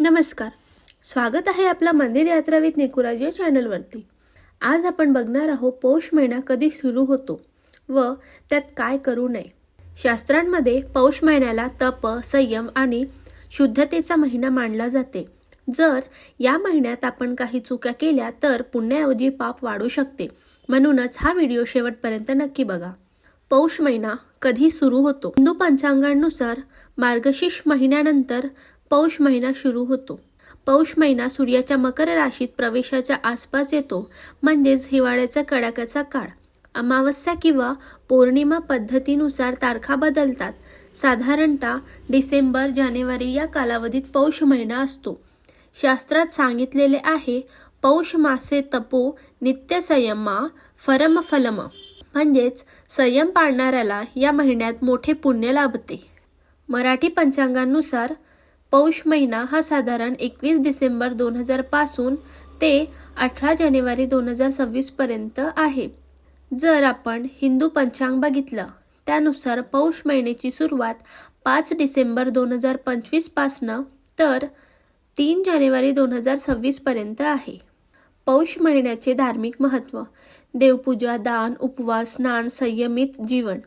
नमस्कार. स्वागत आहे आपला मंदिर यात्रा विथ निकुराज या चॅनलवरती. आज आपण बघणार आहोत पौष महिना कधी सुरू होतो व त्यात काय करू नये. शास्त्रांमध्ये पौष महिन्याला तप संयम आणि शुद्धतेचा महिना मानला जाते. जर या महिन्यात आपण काही चुका केल्या तर पुण्याऐवजी पाप वाढू शकते. म्हणूनच हा व्हिडिओ शेवटपर्यंत नक्की बघा. पौष महिना कधी सुरू होतो? हिंदू पंचांगानुसार मार्गशीर्ष महिन्यानंतर पौष महिना सुरू होतो. पौष महिना सूर्याच्या मकर राशीत प्रवेशाच्या आसपास येतो म्हणजेच हिवाळ्याचा कडाक्याचा काळ. अमावस्या किंवा पौर्णिमा पद्धतीनुसार तारखा बदलतात. साधारणतः डिसेंबर जानेवारी या कालावधीत पौष महिना असतो. शास्त्रात सांगितलेले आहे पौष मासे तपो नित्य संयमा फरम फलम. म्हणजेच संयम पाळणाऱ्याला या महिन्यात मोठे पुण्य लाभते. मराठी पंचांगानुसार पौष महिना हा साधारण एकवीस डिसेंबर दोन हजारपासून ते अठरा जानेवारी दोन हजार सव्वीस पर्यंत आहे. जर आपण हिंदू पंचांग बघितलं त्यानुसार पौष महिन्याची सुरुवात पाच डिसेंबर दोन हजार पंचवीस पासनं तर तीन जानेवारी दोन हजार सव्वीस पर्यंत आहे. पौष महिन्याचे धार्मिक महत्त्व देवपूजा दान उपवास स्नान संयमित जीवन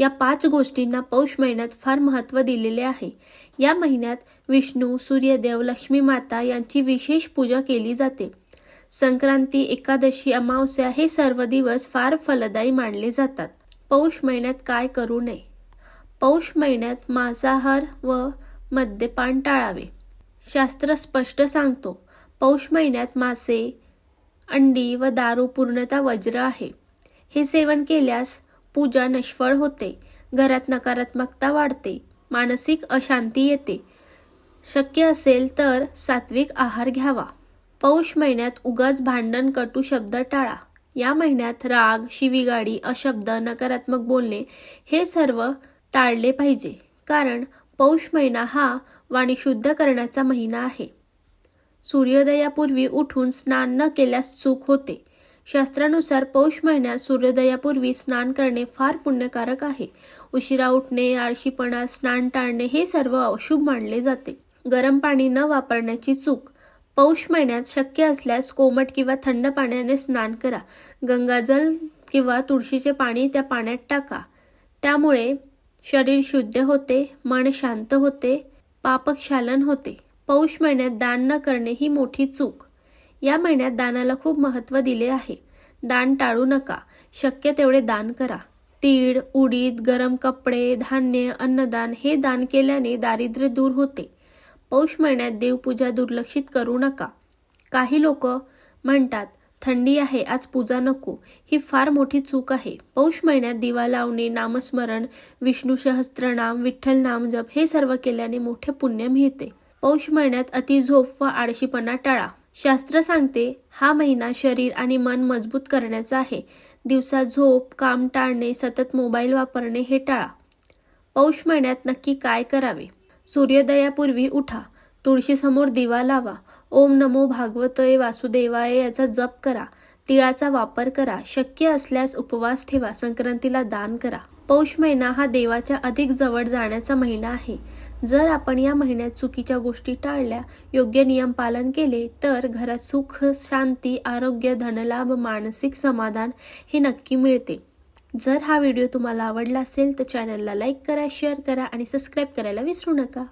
या पाच गोष्टींना पौष महिन्यात फार महत्त्व दिलेले आहे. या महिन्यात विष्णू सूर्यदेव लक्ष्मी माता यांची विशेष पूजा केली जाते. संक्रांती एकादशी अमावस्या हे सर्व दिवस फार फलदायी मानले जातात. पौष महिन्यात काय करू नये? पौष महिन्यात मांसाहार व मद्यपान टाळावे. शास्त्र स्पष्ट सांगतो पौष महिन्यात मासे अंडी व दारू पूर्णता वज्र आहे. हे सेवन केल्यास पूजा निष्फळ होते. घरात नकारात्मकता वाढते. मानसिक अशांती येते. शक्य असेल तर सात्विक आहार घ्यावा. पौष महिन्यात उगाच भांडण कटू शब्द टाळा. या महिन्यात राग शिवीगाडी अशब्द नकारात्मक बोलणे हे सर्व टाळले पाहिजे. कारण पौष महिना हा वाणी शुद्ध करण्याचा महिना आहे. सूर्योदयापूर्वी उठून स्नान न केल्यास चूक होते. शास्त्रानुसार पौष महिन्यात सूर्योदयापूर्वी स्नान करणे फार पुण्यकारक आहे. उशिरा उठणे आळशीपणा स्नान टाळणे हे सर्व अशुभ मानले जाते. गरम पाणी न वापरण्याची चूक. पौष महिन्यात शक्य असल्यास कोमट किंवा थंड पाण्याने स्नान करा. गंगाजल किंवा तुळशीचे पाणी त्या पाण्यात टाका. त्यामुळे शरीर शुद्ध होते मन शांत होते पापक्षालन होते. पौष महिन्यात दान न करणे ही मोठी चूक. या महिन्यात दानाला खूप महत्त्व दिले आहे. दान टाळू नका. शक्य तेवढे दान करा. तीळ उडीद गरम कपडे धान्य अन्नदान हे दान केल्याने दारिद्र्य दूर होते. पौष महिन्यात देवपूजा दुर्लक्षित करू नका. काही लोक म्हणतात थंडी आहे आज पूजा नको. ही फार मोठी चूक आहे. पौष महिन्यात दिवा लावणे नामस्मरण विष्णू सहस्त्रनाम विठ्ठल नामजप हे सर्व केल्याने मोठे पुण्य मिळते. पौष महिन्यात अतिझोप व आळशीपणा टाळा. शास्त्र सांगते हा महिना शरीर आणि मन मजबूत करण्याचा आहे. दिवसा झोप काम टाळणे सतत मोबाईल वापरणे हे टाळा. पौष महिन्यात नक्की काय करावे? सूर्योदयापूर्वी उठा. तुळशीसमोर दिवा लावा. ओम नमो भागवतय वासुदेवाय याचा जप करा. तिळाचा वापर करा. शक्य असल्यास उपवास ठेवा. संक्रांतीला दान करा. पौष महिना हा देवाच्या अधिक जवळ जाण्याचा महिना आहे. जर आपण या महिन्यात चुकीच्या गोष्टी टाळल्या योग्य नियम पालन केले तर घरात सुख शांती आरोग्य धनलाभ मानसिक समाधान हे नक्की मिळते. जर हा व्हिडिओ तुम्हाला आवडला असेल तर चॅनलला लाईक करा शेअर करा आणि सबस्क्राईब करायला विसरू नका.